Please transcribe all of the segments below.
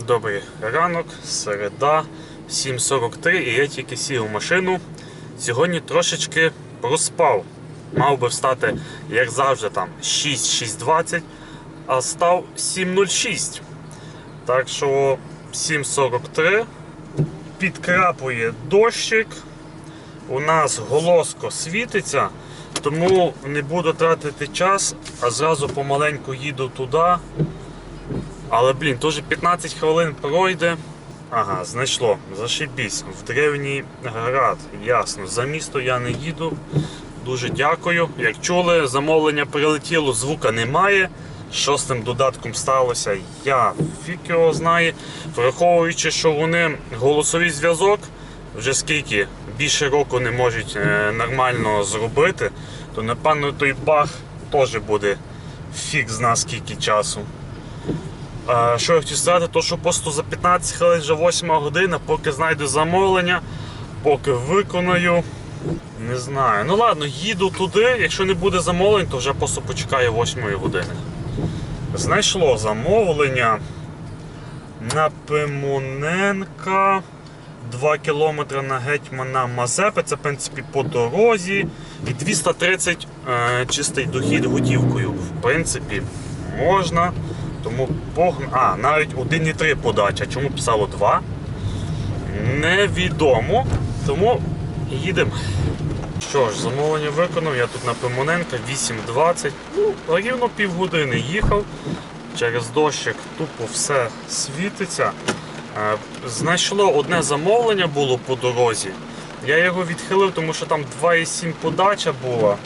Добрий ранок, середа, 7.43 і я тільки сів у машину. Сьогодні трошечки проспав. Мав би встати, як завжди, там 6-6.20, а став 7.06. Так що 7.43 підкрапує дощик. У нас голоско світиться, тому не буду тратити час, а зразу помаленьку їду туди. Але, блін, теж 15 хвилин пройде. Ага, знайшло. Зашибісь. В древній град. Ясно. За місто я не їду. Дуже дякую. Як чули, замовлення прилетіло, звука немає. Що з тим додатком сталося, я фік його знає. Враховуючи, що вони голосовий зв'язок вже скільки більше року не можуть е, нормально зробити, то напевно той баг теж буде фік зна скільки часу. А, Що я хотів сказати, то що просто за 15 хвилин вже 8 година, поки знайду замовлення, поки виконаю. Не знаю. Ну ладно, їду туди. Якщо не буде замовлень, то вже просто почекаю 8 години. Знайшло замовлення на Пимоненка. 2 кілометри на гетьмана Мазепи, це в принципі по дорозі. І 230 е, чистий дохід готівкою. В принципі, можна. Тому погн... А, навіть 1,3 подача. Чому писало 2? Невідомо. Тому їдемо. Що ж, замовлення виконав, я тут на Пимоненка 8.20. Ну, рівно півгодини їхав. Через дощик тупо все світиться. Е, Знайшло одне замовлення було по дорозі. Я його відхилив, тому що там 2,7 подача була.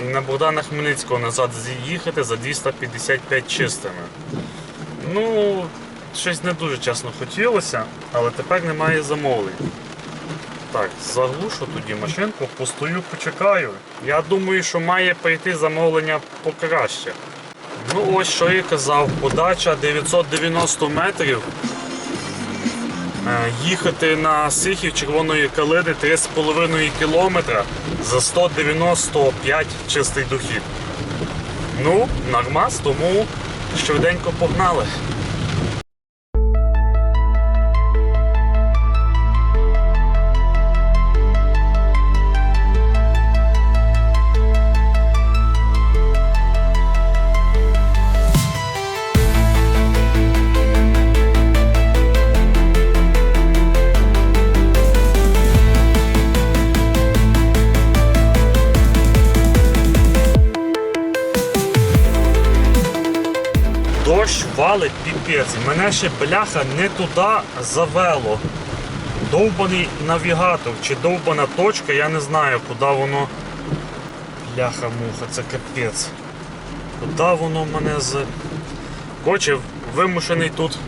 І на Богдана Хмельницького назад з'їхати за 255 чистими. Ну, щось не дуже чесно хотілося, але тепер немає замовлень. Так, заглушу тоді машинку, постою, почекаю. Я думаю, що має прийти замовлення покраще. Ну ось що я казав, подача 990 метрів. Е, Їхати на Сихів Червоної калини 3,5 кілометра за 195 чистий дохід. Ну, нормас, тому швиденько погнали. Дощ валить піпець. Мене ще бляха не туди завело. Довбаний навігатор чи довбана точка, я не знаю, куди воно. Бляха-муха, це капець. Куди воно мене з. Коротше, вимушений тут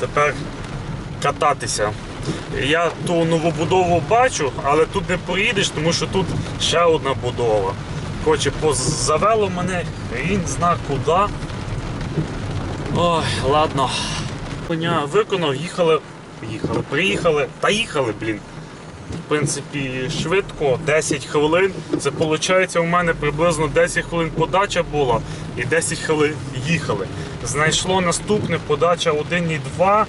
тепер кататися. Я ту новобудову бачу, але тут не поїдеш, тому що тут ще одна будова. Коротше, завело мене, він зна куди. Ой, ладно. Коня виконав, їхали, їхали, приїхали та їхали, блін. В принципі, швидко, 10 хвилин. Це виходить, у мене приблизно 10 хвилин подача була і 10 хвилин їхали. Знайшло наступне подача 1,2.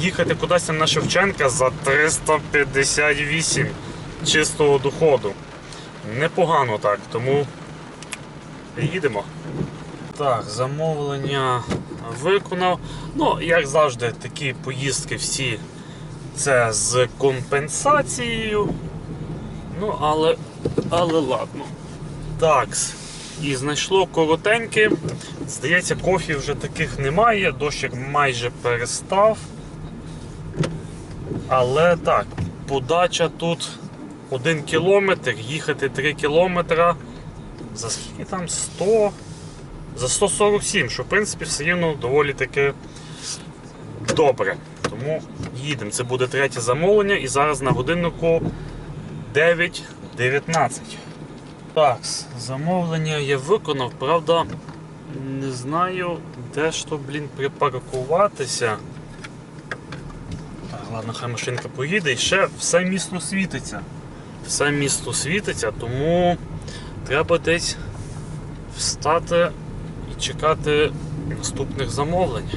Їхати кудись на Шевченка за 358 чистого доходу. Непогано так, тому їдемо. Так, замовлення виконав. Ну, як завжди, такі поїздки всі це з компенсацією. Ну, але, але ладно. Так, і знайшло коротеньке. Здається, кофі вже таких немає, дощик майже перестав. Але так, подача тут 1 кілометр, їхати 3 кілометра. За скільки там 100? За 147, що в принципі все рівно доволі таки добре. Тому їдемо. Це буде третє замовлення і зараз на годиннику 9.19. Так, замовлення я виконав, правда, не знаю, де ж то, блін, припаркуватися. Так, ладно, хай машинка поїде і ще все місто світиться. Все місто світиться, тому треба десь встати чекати наступних замовлень.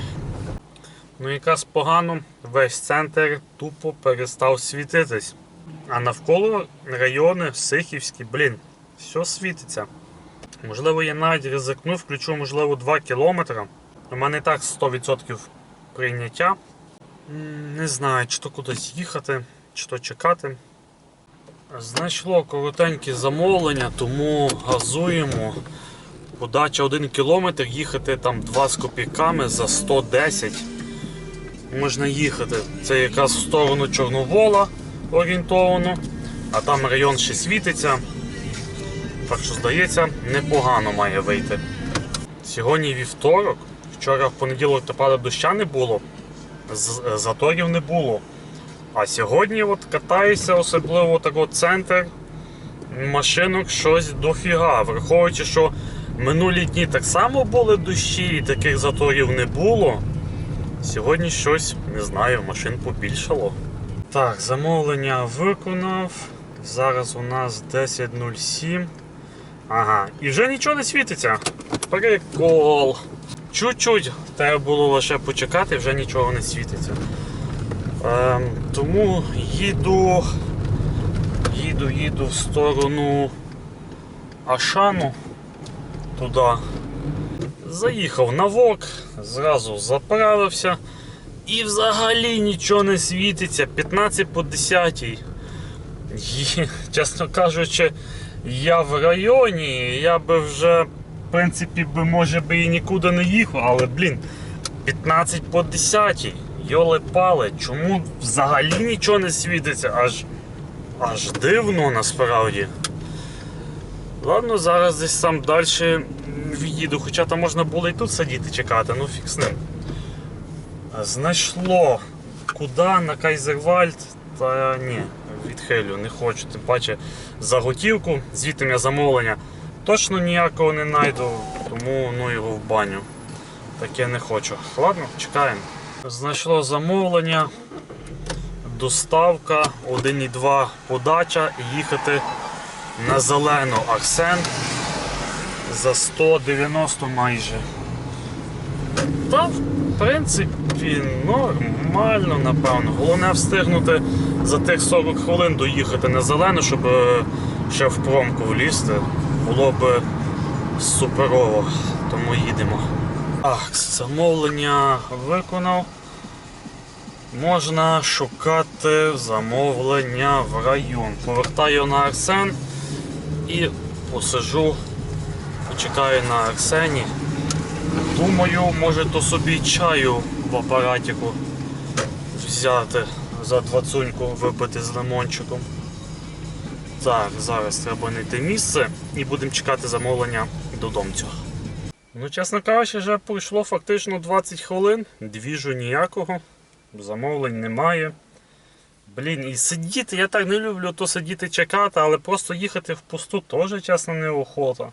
Ну якраз погано весь центр тупо перестав світитись. А навколо райони Сихівські, блін, все світиться. Можливо, я навіть ризикну, включу, можливо, 2 кілометри. У мене і так 100% прийняття. Не знаю, чи то кудись їхати, чи то чекати. Знайшло коротеньке замовлення, тому газуємо. Подача 1 кілометр, їхати там 2 з копійками за 110. Можна їхати. Це якраз в сторону Чорновола орієнтовано, а там район ще світиться. Так що, здається, непогано має вийти. Сьогодні вівторок, вчора в понеділок та пада доща не було, заторів не було. А сьогодні от катаюся, особливо так от центр машинок щось дофіга. Враховуючи, що минулі дні так само були дощі і таких заторів не було. Сьогодні щось, не знаю, машин побільшало. Так, замовлення виконав. Зараз у нас 10.07. Ага, і вже нічого не світиться. Прикол. Чуть-чуть треба було лише почекати, вже нічого не світиться. Ем, тому їду, їду, їду в сторону Ашану туди. Заїхав на ВОК, зразу заправився і взагалі нічого не світиться. 15 по 10. І, чесно кажучи, я в районі, я би вже, в принципі, би, може би і нікуди не їхав, але, блін, 15 по 10. Йоли пали, чому взагалі нічого не світиться? Аж, аж дивно насправді. Ладно, зараз десь сам далі від'їду, хоча там можна було і тут сидіти чекати, ну фіг з ним. Знайшло. Куди на Кайзервальд? Та ні, відхилю, не хочу. Тим паче заготівку, звідти я замовлення. Точно ніякого не знайду, тому ну його в баню. Таке не хочу. Ладно, чекаємо. Знайшло замовлення, доставка 1,2 подача і їхати на зелену Арсен за 190 майже. Та, в принципі, нормально, напевно. Головне встигнути за тих 40 хвилин доїхати на зелену, щоб е, ще в промку влізти. Було б суперово. Тому їдемо. Так, замовлення виконав. Можна шукати замовлення в район. Повертаю на Арсен і посижу, почекаю на Арсені. Думаю, може то собі чаю в апаратіку взяти за двадцуньку випити з лимончиком. Так, зараз треба знайти місце і будемо чекати замовлення додомцю. Ну, чесно кажучи, вже пройшло фактично 20 хвилин, двіжу ніякого, замовлень немає. Блін, і сидіти, я так не люблю то сидіти чекати, але просто їхати в пусту теж чесно неохота.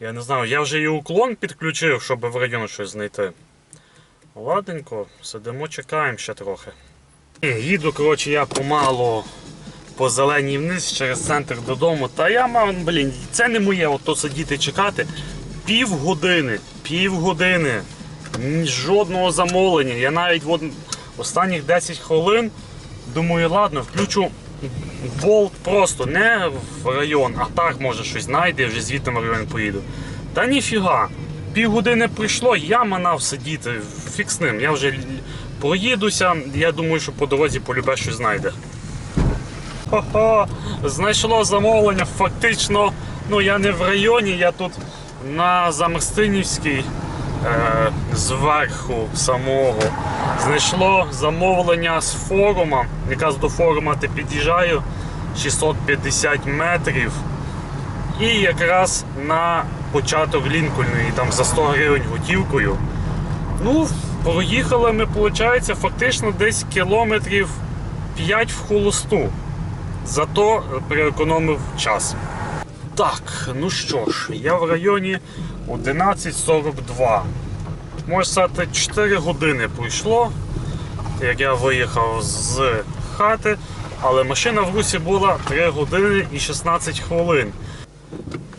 Я не знаю, я вже і уклон підключив, щоб в район щось знайти. Ладненько, сидимо, чекаємо ще трохи. Їду, коротше, я помалу по зеленій вниз через центр додому. Та я мав, блін, це не моє ото сидіти чекати. Півгодини, півгодини. Жодного замовлення. Я навіть от останніх 10 хвилин думаю, ладно, включу болт просто не в район, а так може щось знайде, вже звідти в район поїду. Та ніфіга. Півгодини прийшло, я манав сидіти, фіг з ним. Я вже проїдуся, я думаю, що по дорозі полюбе щось знайде. Хо-хо, знайшло замовлення, фактично, ну я не в районі, я тут на Замерстинівській, зверху самого. Знайшло замовлення з форума. Якраз до форума ти під'їжджаю 650 метрів. І якраз на початок Лінкольної, там за 100 гривень готівкою. Ну, проїхали ми, виходить, фактично десь кілометрів 5 в холосту. Зато переекономив час. Так, ну що ж, я в районі 11.42. Можна сказати, 4 години пройшло, як я виїхав з хати, але машина в русі була 3 години і 16 хвилин.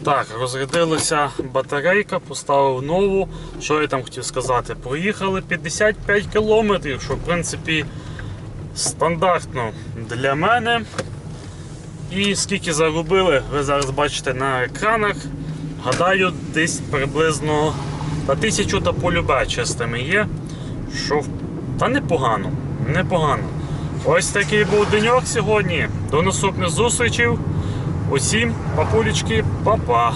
Так, розрядилася батарейка, поставив нову. Що я там хотів сказати? Проїхали 55 кілометрів, що в принципі стандартно для мене. І скільки заробили, ви зараз бачите на екранах. Гадаю, десь приблизно на тисячу та полюбе чистими є. Що та непогано, непогано. Ось такий був деньок сьогодні. До наступних зустрічей. Усім, папулечки, па-па.